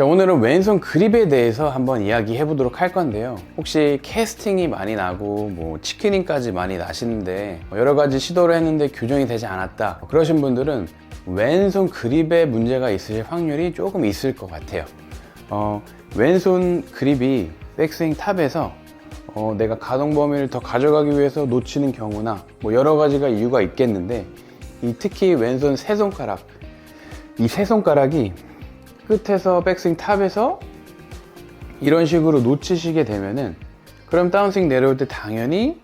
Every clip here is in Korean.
자, 오늘은 왼손 그립에 대해서 한번 이야기해 보도록 할 건데요. 혹시 캐스팅이 많이 나고 뭐 치킨인까지 많이 나시는데 뭐 여러 가지 시도를 했는데 교정이 되지 않았다. 그러신 분들은 왼손 그립에 문제가 있으실 확률이 조금 있을 것 같아요. 어, 왼손 그립이 백스윙 탑에서 어, 내가 가동 범위를 더 가져가기 위해서 놓치는 경우나 뭐 여러 가지가 이유가 있겠는데 이 특히 왼손 세 손가락 이 세 손가락이 끝에서 백스윙 탑에서 이런 식으로 놓치시게 되면은 그럼 다운스윙 내려올 때 당연히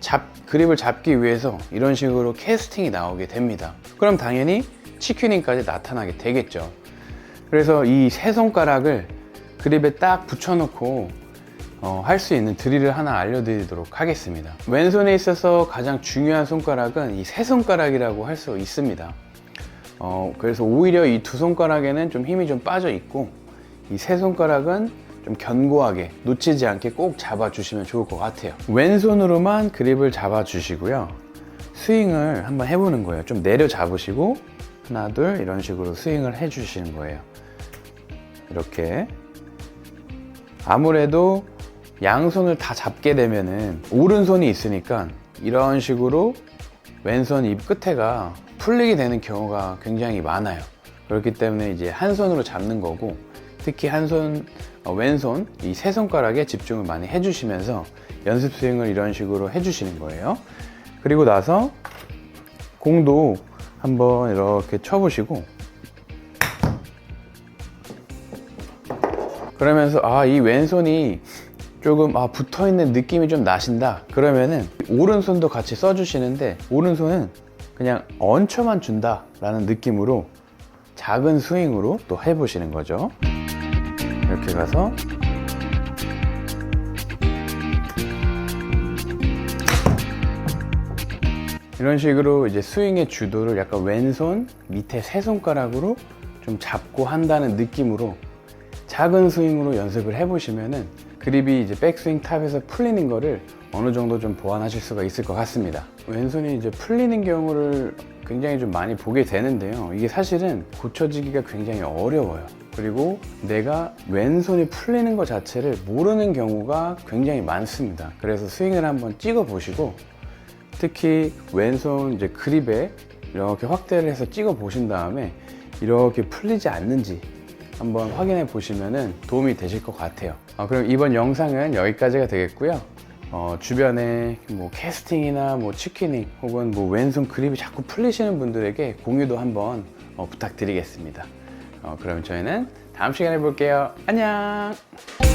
잡 그립을 잡기 위해서 이런 식으로 캐스팅이 나오게 됩니다. 그럼 당연히 치큐닝까지 나타나게 되겠죠. 그래서 이 세 손가락을 그립에 딱 붙여놓고 어, 할 수 있는 드릴을 하나 알려드리도록 하겠습니다. 왼손에 있어서 가장 중요한 손가락은 이 세 손가락이라고 할 수 있습니다. 어, 그래서 오히려 이 두 손가락에는 좀 힘이 좀 빠져 있고 이 세 손가락은 좀 견고하게 놓치지 않게 꼭 잡아주시면 좋을 것 같아요. 왼손으로만 그립을 잡아주시고요. 스윙을 한번 해보는 거예요. 좀 내려 잡으시고 하나 둘 이런 식으로 스윙을 해주시는 거예요. 이렇게 아무래도 양손을 다 잡게 되면은 오른손이 있으니까 이런 식으로 왼손 입 끝에가 풀리게 되는 경우가 굉장히 많아요. 그렇기 때문에 이제 한 손으로 잡는 거고 특히 한 손, 어, 왼손 이 세 손가락에 집중을 많이 해주시면서 연습 스윙을 이런 식으로 해주시는 거예요. 그리고 나서 공도 한번 이렇게 쳐보시고 그러면서 아 이 왼손이 조금 아 붙어 있는 느낌이 좀 나신다 그러면은 오른손도 같이 써주시는데 오른손은 그냥 얹혀만 준다 라는 느낌으로 작은 스윙으로 또 해보시는 거죠. 이렇게 가서 이런 식으로 이제 스윙의 주도를 약간 왼손 밑에 세 손가락으로 좀 잡고 한다는 느낌으로 작은 스윙으로 연습을 해보시면은 그립이 이제 백스윙 탑에서 풀리는 거를 어느 정도 좀 보완하실 수가 있을 것 같습니다. 왼손이 이제 풀리는 경우를 굉장히 좀 많이 보게 되는데요. 이게 사실은 고쳐지기가 굉장히 어려워요. 그리고 내가 왼손이 풀리는 것 자체를 모르는 경우가 굉장히 많습니다. 그래서 스윙을 한번 찍어 보시고 특히 왼손 이제 그립에 이렇게 확대를 해서 찍어 보신 다음에 이렇게 풀리지 않는지 한번 확인해 보시면 도움이 되실 것 같아요. 어, 그럼 이번 영상은 여기까지가 되겠고요. 어, 주변에 뭐 캐스팅이나 뭐 치킨닝 혹은 뭐 왼손 그립이 자꾸 풀리시는 분들에게 공유도 한번 어, 부탁드리겠습니다. 어, 그럼 저희는 다음 시간에 볼게요. 안녕!